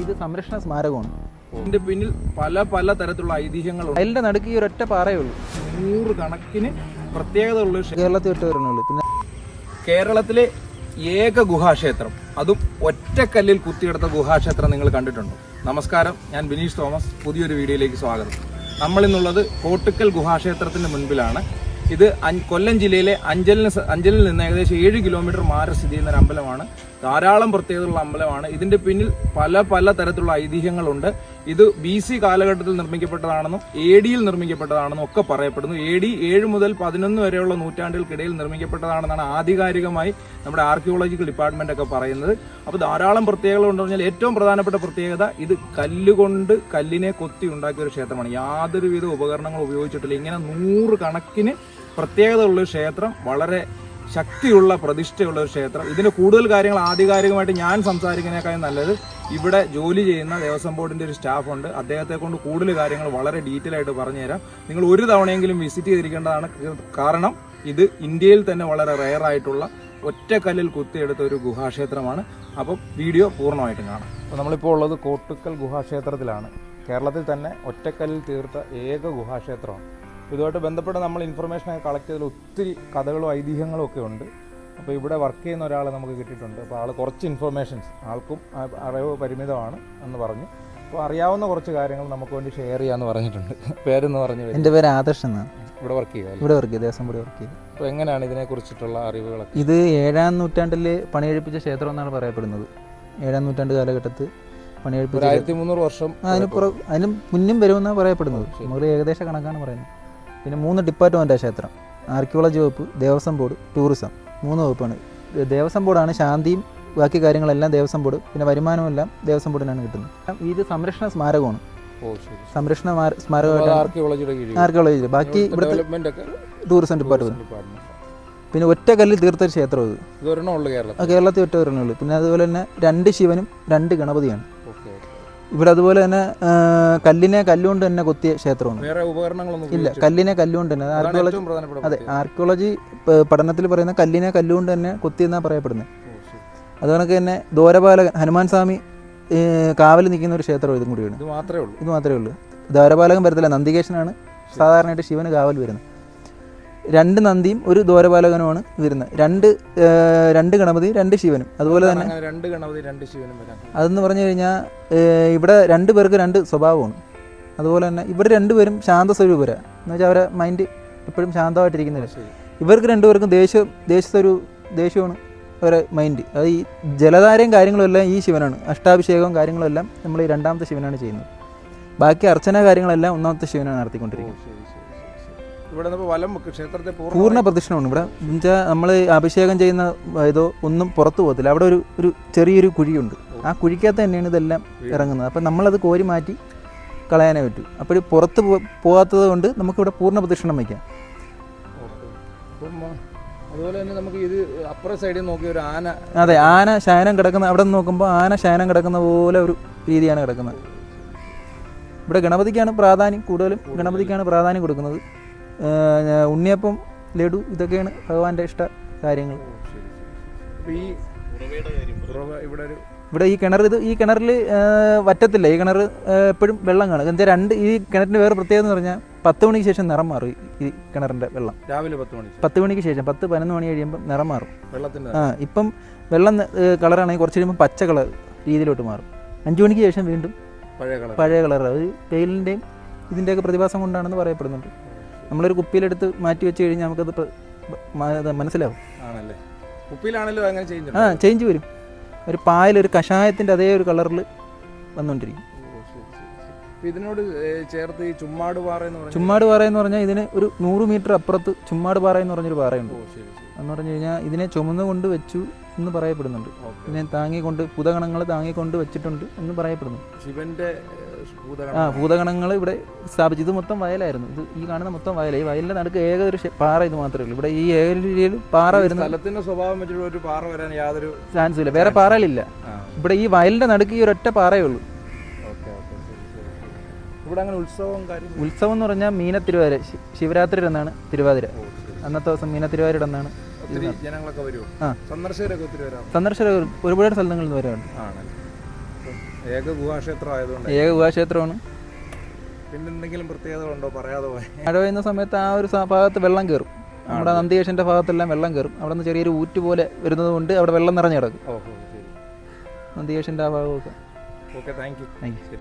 ഇത് സംരക്ഷണ സ്മാരകമാണ്. ഇതിന്റെ പിന്നിൽ പല പല തരത്തിലുള്ള ഐതിഹ്യങ്ങളുണ്ട്. അതിന്റെ നടുക്ക് ഈ ഒരൊറ്റ പാറയേ ഉള്ളൂ നൂറ് കണക്കിന് പ്രത്യേകത ഉള്ള കേരളത്തിൽ വിട്ട് വരണുള്ളൂ പിന്നെ കേരളത്തിലെ ഏക ഗുഹാക്ഷേത്രം. അതും ഒറ്റക്കല്ലിൽ കുത്തിയെടുത്ത ഗുഹാക്ഷേത്രം നിങ്ങൾ കണ്ടിട്ടുണ്ടോ? നമസ്കാരം ഞാൻ ബിനീഷ് തോമസ്. പുതിയൊരു വീഡിയോയിലേക്ക് സ്വാഗതം. നമ്മളിന്നുള്ളത് കോട്ടുക്കൽ ഗുഹാക്ഷേത്രത്തിന്റെ മുൻപിലാണ്. ഇത് കൊല്ലം ജില്ലയിലെ അഞ്ചലിന് അഞ്ചലിൽ നിന്ന് ഏകദേശം ഏഴ് കിലോമീറ്റർ മാറി സ്ഥിതി ചെയ്യുന്ന ഒരു അമ്പലമാണ്. ധാരാളം പ്രത്യേകതയുള്ള അമ്പലമാണ്. ഇതിന്റെ പിന്നിൽ പല പല തരത്തിലുള്ള ഐതിഹ്യങ്ങളുണ്ട്. ഇത് ബി സി കാലഘട്ടത്തിൽ നിർമ്മിക്കപ്പെട്ടതാണെന്നും എ ഡിയിൽ നിർമ്മിക്കപ്പെട്ടതാണെന്നും ഒക്കെ പറയപ്പെടുന്നു. എ ഡി ഏഴ് മുതൽ പതിനൊന്ന് വരെയുള്ള നൂറ്റാണ്ടുകൾക്കിടയിൽ നിർമ്മിക്കപ്പെട്ടതാണെന്നാണ് ആധികാരികമായി നമ്മുടെ ആർക്കിയോളജിക്കൽ ഡിപ്പാർട്ട്മെന്റ് ഒക്കെ പറയുന്നത്. അപ്പോൾ ധാരാളം പ്രത്യേകതകൾ ഉണ്ടെന്ന് പറഞ്ഞാൽ ഏറ്റവും പ്രധാനപ്പെട്ട പ്രത്യേകത ഇത് കല്ലുകൊണ്ട് കല്ലിനെ കൊത്തി ഉണ്ടാക്കിയ ഒരു ക്ഷേത്രമാണ്. യാതൊരുവിധ ഉപകരണങ്ങളും ഉപയോഗിച്ചിട്ടില്ല. ഇങ്ങനെ നൂറ് കണക്കിന് പ്രത്യേകതയുള്ള ക്ഷേത്രം വളരെ ശക്തിയുള്ള പ്രതിഷ്ഠയുള്ള ഒരു ക്ഷേത്രം. ഇതിന് കൂടുതൽ കാര്യങ്ങൾ ആധികാരികമായിട്ട് ഞാൻ സംസാരിക്കുന്നതിനേക്കാൾ നല്ലത് ഇവിടെ ജോലി ചെയ്യുന്ന ദേവസ്വം ബോർഡിന്റെ ഒരു സ്റ്റാഫ് ഉണ്ട്. അദ്ദേഹത്തെ കൊണ്ട് കൂടുതൽ കാര്യങ്ങൾ വളരെ ഡീറ്റെയിൽ ആയിട്ട് പറഞ്ഞുതരാം. നിങ്ങൾ ഒരു തവണയെങ്കിലും വിസിറ്റ് ചെയ്തിരിക്കേണ്ടതാണ്. കാരണം ഇത് ഇന്ത്യയിൽ തന്നെ വളരെ റെയർ ആയിട്ടുള്ള ഒറ്റക്കല്ലിൽ കുത്തിയെടുത്ത ഒരു ഗുഹാക്ഷേത്രമാണ്. അപ്പം വീഡിയോ പൂർണമായിട്ടും കാണാം. അപ്പോൾ നമ്മളിപ്പോൾ ഉള്ളത് കോട്ടുക്കൽ ഗുഹാക്ഷേത്രത്തിലാണ്. കേരളത്തിൽ തന്നെ ഒറ്റക്കല്ലിൽ തീർത്ത ഏക ഗുഹാക്ഷേത്രമാണ്. ഇതുമായിട്ട് ബന്ധപ്പെട്ട് നമ്മൾ ഇൻഫർമേഷൻ ഒക്കെ കളക്ട് ചെയ്തതിൽ ഒത്തിരി കഥകളും ഐതിഹ്യങ്ങളും ഒക്കെ ഉണ്ട്. അപ്പോൾ ഇവിടെ വർക്ക് ചെയ്യുന്ന ഒരാളെ നമുക്ക് കിട്ടിയിട്ടുണ്ട്. അപ്പോൾ ആൾ കുറച്ച് ഇൻഫർമേഷൻസ് ആൾക്കും അറിവ് പരിമിതമാണ് എന്ന് പറഞ്ഞു. അപ്പോൾ അറിയാവുന്ന കുറച്ച് കാര്യങ്ങൾ നമുക്ക് വേണ്ടി ഷെയർ ചെയ്യാമെന്ന് പറഞ്ഞിട്ടുണ്ട്. പേരെന്ന് പറഞ്ഞു എന്റെ പേര് ആദർശ് എന്നാണ്. ഇവിടെ വർക്ക് ചെയ്യുക ഇവിടെ വർക്ക് ചെയ്ത് ദേവസ്വം വർക്ക് ചെയ്ത് അപ്പോൾ എങ്ങനെയാണ് ഇതിനെക്കുറിച്ചിട്ടുള്ള അറിവുകളൊക്കെ? ഇത് ഏഴാം നൂറ്റാണ്ടിൽ പണിയെഴുപ്പിച്ച ക്ഷേത്രം എന്നാണ് പറയപ്പെടുന്നത്. ഏഴാം നൂറ്റാണ്ട് കാലഘട്ടത്ത് പണിയെഴുപ്പിച്ച ആയിരത്തി മുന്നൂറ് വർഷം അതിന് അതിന് മുന്നും വരുമെന്നാണ് പറയപ്പെടുന്നത്. നമ്മൾ ഏകദേശ കണക്കാണ് പറയുന്നത്. പിന്നെ മൂന്ന് ഡിപ്പാർട്ട്മെന്റാണ് ക്ഷേത്രം. ആർക്കിയോളജി വകുപ്പ് ദേവസ്വം ബോർഡ് ടൂറിസം. മൂന്ന് വകുപ്പാണ്. ദേവസ്വം ബോർഡാണ് ശാന്തിയും ബാക്കി കാര്യങ്ങളെല്ലാം ദേവസ്വം ബോർഡ് പിന്നെ വരുമാനമെല്ലാം എല്ലാം ദേവസ്വം ബോർഡിനാണ് കിട്ടുന്നത്. ഇത് സംരക്ഷണ സ്മാരകമാണ്. സംരക്ഷണ സ്മാരകമായിട്ട് ആർക്കിയോളജി ബാക്കി ഇവിടുത്തെ ടൂറിസം ഡിപ്പാർട്ട്മെന്റ്. പിന്നെ ഒറ്റ കല്ലിൽ തീർത്ത ക്ഷേത്രം ഇത്. ഉള്ളു കേരളത്തിൽ. ഒറ്റ ഒറ്റ ഒരെണ്ണുള്ളൂ പിന്നെ അതുപോലെ തന്നെ രണ്ട് ശിവനും രണ്ട് ഗണപതിയാണ്. ഇവിടെ അതുപോലെ തന്നെ കല്ലിനെ കല്ലുകൊണ്ട് തന്നെ കൊത്തിയ ക്ഷേത്രമാണ്. വേറെ ഉപകരണങ്ങളൊന്നും ഇല്ല. കല്ലിനെ കല്ലുകൊണ്ട് തന്നെ. ആർക്കിയോളജി അതെ ആർക്കിയോളജി പഠനത്തിൽ പറയുന്ന കല്ലിനെ കല്ലുകൊണ്ട് തന്നെ കൊത്തിയെന്നാണ് പറയപ്പെടുന്നത്. ഓ, അത് കണക്ക് തന്നെ ദ്വാരപാലകൻ ഹനുമാൻ സ്വാമി കാവൽ നിൽക്കുന്ന ഒരു ക്ഷേത്രം ഇതും കൂടിയാണ്. ഇത് മാത്രമേ ഉള്ളൂ. ഇത് മാത്രമേ ഉള്ളൂ. ദ്വാരപാലകൻ വരത്തില്ല നന്ദികേശനാണ് സാധാരണയായിട്ട് ശിവന് കാവൽ വരുന്നത്. രണ്ട് നന്ദിയും ഒരു ദ്വാരപാലകനുമാണ് വരുന്നത്. രണ്ട് രണ്ട് ഗണപതി രണ്ട് ശിവനും. അതുപോലെ തന്നെ രണ്ട് ഗണപതി രണ്ട് ശിവനും വരാൻ അതെന്ന് പറഞ്ഞു കഴിഞ്ഞാൽ ഇവിടെ രണ്ട് പേർക്ക് രണ്ട് സ്വഭാവമാണ്. അതുപോലെ തന്നെ ഇവർ രണ്ടുപേരും ശാന്ത സ്വരൂപരാണ് എന്ന് വെച്ചാൽ അവരെ മൈൻഡ് എപ്പോഴും ശാന്തമായിട്ടിരിക്കുന്നില്ല. ഇവർക്ക് രണ്ടുപേർക്കും ദേഷ്യം ദേശസ്വരൂ ദേഷ്യമാണ് അവരെ മൈൻഡ് അത് ഈ ജലധാരയും കാര്യങ്ങളും എല്ലാം ഈ ശിവനാണ്. അഷ്ടാഭിഷേകവും കാര്യങ്ങളും എല്ലാം നമ്മൾ ഈ രണ്ടാമത്തെ ശിവനാണ് ചെയ്യുന്നത്. ബാക്കി അർച്ചന കാര്യങ്ങളെല്ലാം ഒന്നാമത്തെ ശിവനാണ് നടത്തിക്കൊണ്ടിരിക്കുന്നത്. ഇവിടെ നിന്ന് വലം വെക്ക് ക്ഷേത്രത്തെ പൂർണ പ്രദക്ഷിണം പ്രദക്ഷിണമാണ്. ഇവിടെ എന്നുവെച്ചാൽ നമ്മൾ അഭിഷേകം ചെയ്യുന്ന ഇതോ ഒന്നും പുറത്തു പോകത്തില്ല. അവിടെ ഒരു ഒരു ചെറിയൊരു കുഴിയുണ്ട്. ആ കുഴിക്കകത്ത് തന്നെയാണ് ഇതെല്ലാം ഇറങ്ങുന്നത്. അപ്പം നമ്മളത് കോരി മാറ്റി കളയാനേ പറ്റൂ. അപ്പോൾ പുറത്ത് പോകാത്തത് കൊണ്ട് നമുക്കിവിടെ പൂർണ പ്രദക്ഷിണം വയ്ക്കാം. അതുപോലെ തന്നെ നമുക്ക് ഇത് അപ്പുറ സൈഡിൽ നോക്കി ഒരു ആന. അതെ ആന ശയനം കിടക്കുന്ന അവിടെ നിന്ന് നോക്കുമ്പോൾ ആന ശയനം കിടക്കുന്ന പോലെ ഒരു രീതിയാണ് കിടക്കുന്നത്. ഇവിടെ ഗണപതിക്കാണ് പ്രാധാന്യം കൂടുതലും. ഗണപതിക്കാണ് പ്രാധാന്യം കൊടുക്കുന്നത്. ഉണ്ണിയപ്പം ലഡു ഇതൊക്കെയാണ് ഭഗവാന്റെ ഇഷ്ട കാര്യങ്ങൾ. ഇവിടെ ഈ കിണർ ഇത് ഈ കിണറിൽ വറ്റത്തില്ല. ഈ കിണർ എപ്പോഴും വെള്ളം കാണും. എന്താ രണ്ട് ഈ കിണറ്റിന് വേറെ പ്രത്യേകത എന്ന് പറഞ്ഞാൽ പത്ത് മണിക്ക് ശേഷം നിറം മാറും ഈ- കിണറിന്റെ കിണറിന്റെ വെള്ളം. രാവിലെ പത്ത് മണി പത്ത് മണിക്ക് ശേഷം പത്ത് പതിനൊന്ന് മണി കഴിയുമ്പോൾ നിറം മാറും. വെള്ളത്തിന്റെ ആ ഇപ്പം വെള്ളം കളറാണെങ്കിൽ കുറച്ച് കഴിയുമ്പോൾ പച്ച കളർ രീതിയിലോട്ട് മാറും. അഞ്ച് മണിക്ക് ശേഷം വീണ്ടും പഴയ കളർ പഴയ കളർ അത് വെയിലിന്റെയും ഇതിന്റെയൊക്കെ പ്രതിഭാസം കൊണ്ടാണെന്ന് പറയപ്പെടുന്നുണ്ട്. നമ്മളൊരു കുപ്പിയിലെടുത്ത് മാറ്റി വെച്ച് കഴിഞ്ഞാൽ നമുക്കത് മനസ്സിലാവും. ആണല്ലേ? കുപ്പിയിലാണല്ലോ അങ്ങനെ ആ ചെയ്യുന്നത് ചേഞ്ച് വരും. ഒരു പായൽ ഒരു കഷായത്തിന്റെ അതേ ഒരു കളറിൽ വന്നുകൊണ്ടിരിക്കും. ഇതിനോട് ചേർത്ത് ഈ ചുമ്മാട് പാറ എന്ന് പറഞ്ഞ ചുമ്മാട് പാറ എന്ന് പറഞ്ഞാൽ ഇതിന് ഒരു നൂറ് മീറ്റർ അപ്പുറത്ത് ചുമ്മാട് പാറ എന്ന് പറഞ്ഞൊരു പാറയുണ്ട്. എന്ന് പറഞ്ഞു കഴിഞ്ഞാൽ ഇതിനെ ചുമന്ന് കൊണ്ട് വെച്ചു എന്ന് പറയപ്പെടുന്നുണ്ട്. ഇതിനെ താങ്ങിക്കൊണ്ട് പുതകണങ്ങൾ താങ്ങിക്കൊണ്ട് വെച്ചിട്ടുണ്ട് എന്ന് പറയപ്പെടുന്നു ശിവന്റെ ആ ഭൂതഗണങ്ങൾ ഇവിടെ സ്ഥാപിച്ചു ഇത് മൊത്തം വയലായിരുന്നു. ഇത് ഈ കാണുന്ന മൊത്തം വയല. ഈ വയലിന്റെ നടുക്ക് ഏക ഒരു പാറ ഇത് മാത്രമേ ഉള്ളൂ. ഇവിടെ ഈ ഏരിയയിൽ പാറ വരുന്ന സ്ഥലത്തിന്റെ സ്വഭാവം വെച്ചിട്ട് ഒരു പാറ വരാൻ യാതൊരു ചാൻസ് ഇല്ല. വേറെ പാറകളില്ല. ഇവിടെ ഈ വയലിന്റെ നടുക്ക് ഈ ഒരൊറ്റ പാറയേ ഉള്ളൂ. ഇവിടെ അങ്ങനെ ഉത്സവം ഉത്സവം എന്ന് പറഞ്ഞാൽ മീന തിരുവാതിര. ശിവരാത്രി എന്നാണ് തിരുവാതിര അന്നത്തെ ദിവസം മീന തിരുവാതിര. എന്നാണ്. സന്ദർശകരൊക്കെ ഒരുപാട് സ്ഥലങ്ങളിൽ നിന്ന് വരാറുണ്ട്. ഏക ഗുഹാക്ഷേത്രം ആയതുകൊണ്ട് ഏക ഗുഹാക്ഷേത്രമാണ് പിന്നെ എന്തെങ്കിലും പ്രത്യേകതകളുണ്ടോ? പറയാതെ പോയി. മഴ പെയ്യുന്ന സമയത്ത് ആ ഒരു ഭാഗത്ത് വെള്ളം കയറും നമ്മുടെ നന്ദികേശന്റെ ഭാഗത്തെല്ലാം വെള്ളം കയറും അവിടെ നിന്ന് ചെറിയൊരു ഊറ്റ് പോലെ വരുന്നത് കൊണ്ട് അവിടെ വെള്ളം നിറഞ്ഞു കിടക്കും. നന്ദികേശന്റെ ആ ഭാഗമൊക്കെ. Okay thank you. Thank you.